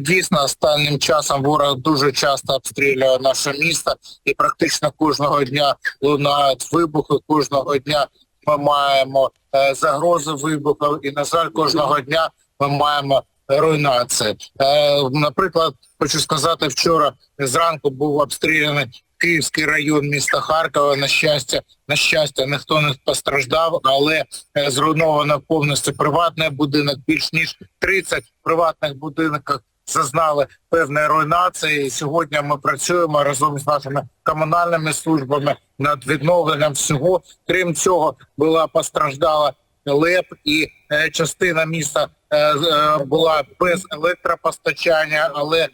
Дійсно, останнім часом ворог дуже часто обстрілює наше місто і практично кожного дня лунають вибухи, кожного дня ми маємо е, загрози вибухів і, на жаль, кожного дня ми маємо руйнації. Е, наприклад, хочу сказати, вчора зранку був обстріляний Київський район міста Харкова. На щастя, на щастя, ніхто не постраждав, але е, зруйновано повністю приватний будинок. Більш ніж 30 приватних будинків зазнали певної руйнації. І Сьогодні ми працюємо разом з нашими комунальними службами над відновленням всього. Крім цього, була постраждала ЛЕП і е, частина міста е, е, була без електропостачання, але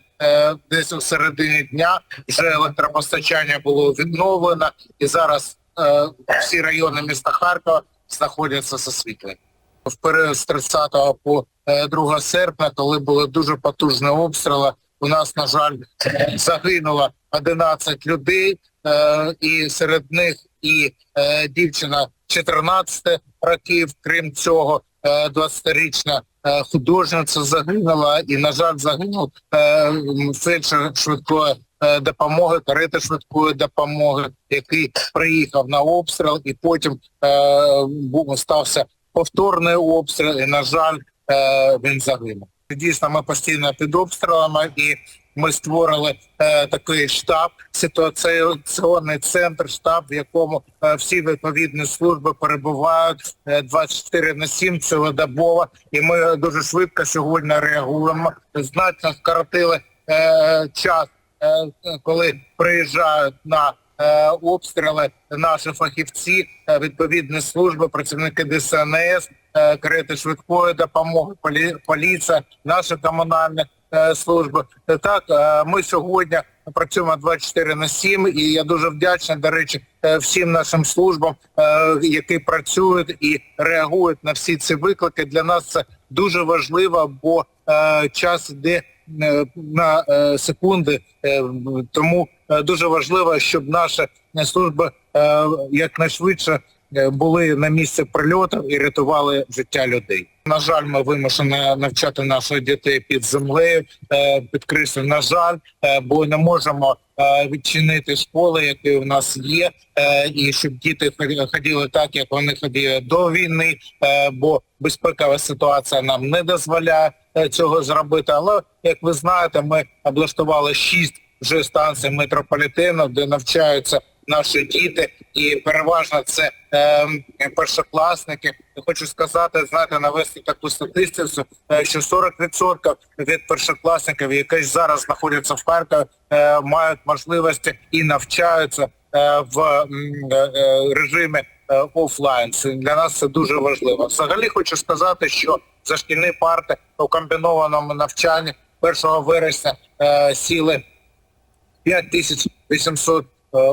десь у середині дня вже електропостачання було відновлено, і зараз всі райони міста Харкова знаходяться з освітленням. В період з 30 по е, 2 серпня, коли були дуже потужні обстріли, у нас, на жаль, загинуло 11 людей, е, і серед них і е, дівчина 14 років, крім цього, е, 20-річна е, художниця загинула, і, на жаль, загинув е, фельдшер швидкої е, допомоги, карети швидкої допомоги, який приїхав на обстріл, і потім е, стався повторний обстріл, і, на жаль, е, він загинув. Дійсно, ми постійно під обстрілами, і ми створили е, такий штаб, ситуаційний центр, штаб, в якому е, всі відповідні служби перебувають е, 24 на 7 цілодобово, і ми дуже швидко сьогодні реагуємо. Значно скоротили е, час, е, коли приїжджають на обстріли наші фахівці, е, відповідні служби, працівники ДСНС, е, карети швидкої допомоги, полі, поліція, наші комунальні е, служби. Е, Так, е, ми сьогодні працюємо 24 на 7, і я дуже вдячний, до речі, е, всім нашим службам, е, які працюють і реагують на всі ці виклики. Для нас це дуже важливо, бо е, час йде е, на е, секунди, е, тому е, дуже важливо, щоб наша служба е, якнайшвидше е, були на місці прильоту і рятували життя людей. На жаль, ми вимушені навчати наших дітей під землею, е, підкреслю, на жаль, е, бо не можемо е, відчинити школи, які у нас є, е, і щоб діти ходили так, як вони ходили до війни, е, бо безпекова ситуація нам не дозволяє е, цього зробити. Але, як ви знаєте, ми облаштували шість вже станцій метрополітену, де навчаються наші діти, і переважно це е, першокласники. Хочу сказати, знаєте, навести таку статистику, е, що 40% від першокласників, які зараз знаходяться в Харкові, е, мають можливості і навчаються е, в е, е, режимі е, офлайн. Для нас це дуже важливо. Взагалі хочу сказати, що за шкільні парти у комбінованому навчанні 1 вересня е, сіли 5800 е,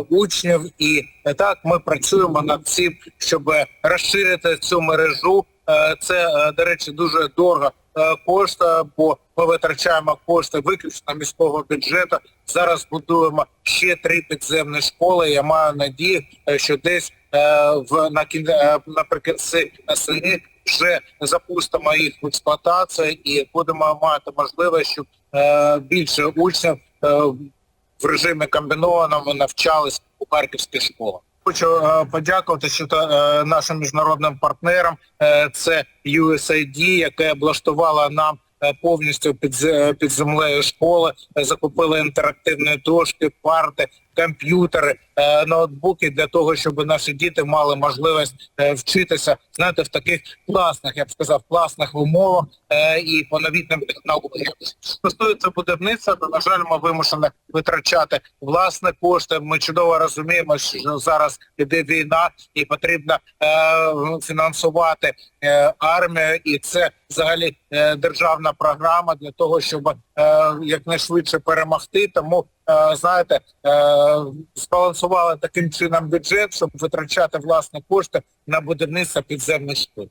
учнів, і е, так ми працюємо над цим, щоб розширити цю мережу. Е, Це, е, до речі, дуже дорого е, коштує, бо ми витрачаємо кошти виключно міського бюджету. Зараз будуємо ще три підземні школи. Я маю надію, е, що десь е, в на кін- е, наприкінці осені вже запустимо їх в експлуатацію і будемо мати можливість, щоб е, більше учнів е, в режимі комбінованому навчались у харківській школах. Хочу е, подякувати що е, нашим міжнародним партнерам. Е, це USAID, яке облаштувало нам повністю під, під землею школи, закупили інтерактивні дошки, парти, комп'ютери, е, ноутбуки для того, щоб наші діти мали можливість е, вчитися, знаєте, в таких класних, я б сказав, класних умовах е, і по новітнім технологіям. Стосується будівництва, то, на жаль, ми вимушені витрачати власні кошти. Ми чудово розуміємо, що зараз іде війна і потрібно фінансувати армію, і це взагалі державна програма для того, щоб якнайшвидше перемогти. Тому знаєте, е, збалансували таким чином бюджет, щоб витрачати власні кошти на будівництво підземних шкіл.